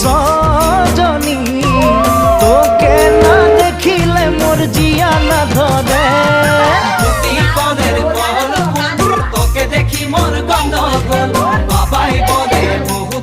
সজনী, তোকে না দেখিলে মোর জিয়া না ধরে তোকে দেখি মোর গন্ধ বাবাই বলে, বহু